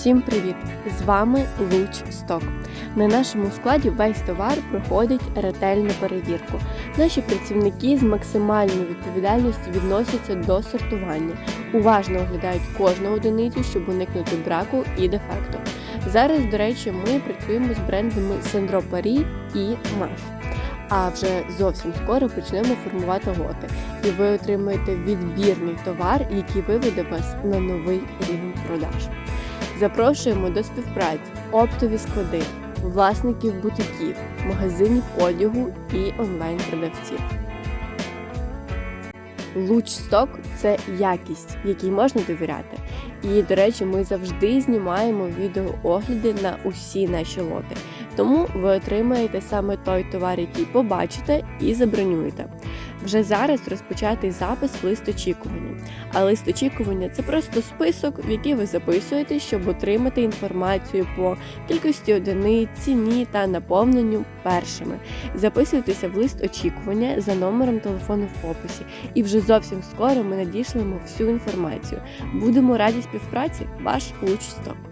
Всім привіт! З вами Луч Сток. На нашому складі весь товар проходить ретельну перевірку. Наші працівники з максимальною відповідальністю відносяться до сортування, уважно оглядають кожну одиницю, щоб уникнути браку і дефекту. Зараз, до речі, ми працюємо з брендами Сендро Парі і Маш. А вже зовсім скоро почнемо формувати лоти, і ви отримаєте відбірний товар, який виведе вас на новий рівень продаж. Запрошуємо до співпраці оптові склади, власників бутиків, магазинів одягу і онлайн-продавців. Лучсток це якість, якій можна довіряти. І, до речі, ми завжди знімаємо відеоогляди на усі наші лоти. Тому ви отримаєте саме той товар, який побачите, і забронюєте. Вже зараз розпочатий запис в лист очікування. А лист очікування це просто список, в який ви записуєте, щоб отримати інформацію по кількості одиниць, ціні та наповненню першими. Записуйтеся в лист очікування за номером телефону в описі, і вже зовсім скоро ми надішлемо всю інформацію. Будемо раді співпраці, ваш Лучсток.